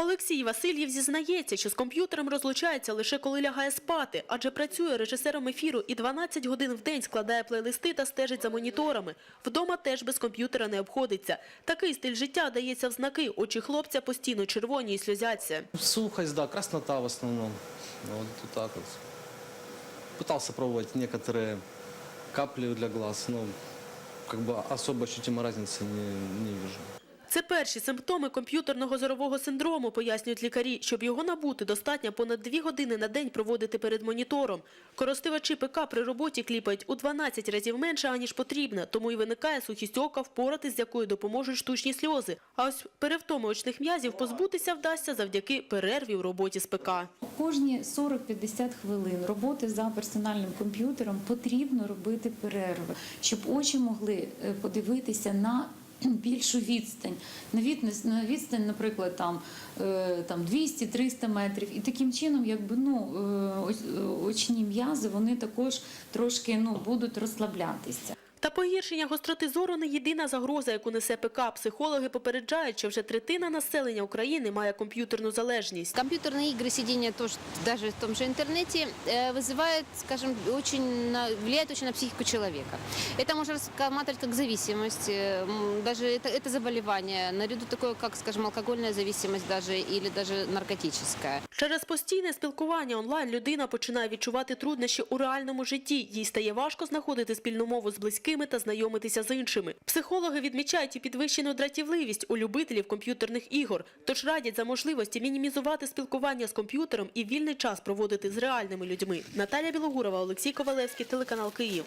Олексій Васильєв зізнається, що з комп'ютером розлучається лише коли лягає спати, адже працює режисером ефіру і 12 годин в день складає плейлисти та стежить за моніторами. Вдома теж без комп'ютера не обходиться. Такий стиль життя дається в знаки. Очі хлопця постійно червоні і сльозяться. Сухость, да, краснота в основном. Вот, вот так вот. Пытался пробовать некоторые капли для глаз, но как бы особо ощутимой разницы не, не вижу. Це перші симптоми комп'ютерного зорового синдрому, пояснюють лікарі. Щоб його набути, достатньо понад дві години на день проводити перед монітором. Користувачі ПК при роботі кліпають у 12 разів менше, аніж потрібно, тому і виникає сухість ока, впоратись з якою допоможуть штучні сльози. А ось перевтоми очних м'язів позбутися вдасться завдяки перерві в роботі з ПК. Кожні 40-50 хвилин роботи за персональним комп'ютером потрібно робити перерви, щоб очі могли е, подивитися на більшу відстань. На від- на відстань, наприклад, там, е, там 200-300 метрів. І таким чином, якби ну е, е, очні м'язи вони також трошки ну будуть розслаблятися. Та погіршення гостроти зору не єдина загроза, яку несе ПК. Психологи попереджають, що вже третина населення України має комп'ютерну залежність. Компьютерные игры, сидение тоже, даже в том же интернете, э, вызывает, скажем, очень на- влияет очень на психику человека. Это можно рассматривать как зависимость, э, м, даже это, это заболевание, наряду такое, как, скажем, алкогольная зависимость даже или даже наркотическая. Через постійне спілкування онлайн людина починає відчувати труднощі у реальному житті. Їй стає важко знаходити спільну мову з близькими та знайомитися з іншими. Психологи відмічають і підвищену дратівливість у любителів комп'ютерних ігор, тож радять за можливості мінімізувати спілкування з комп'ютером і вільний час проводити з реальними людьми. Наталя Білогурова, Олексій Ковалевський, телеканал Київ.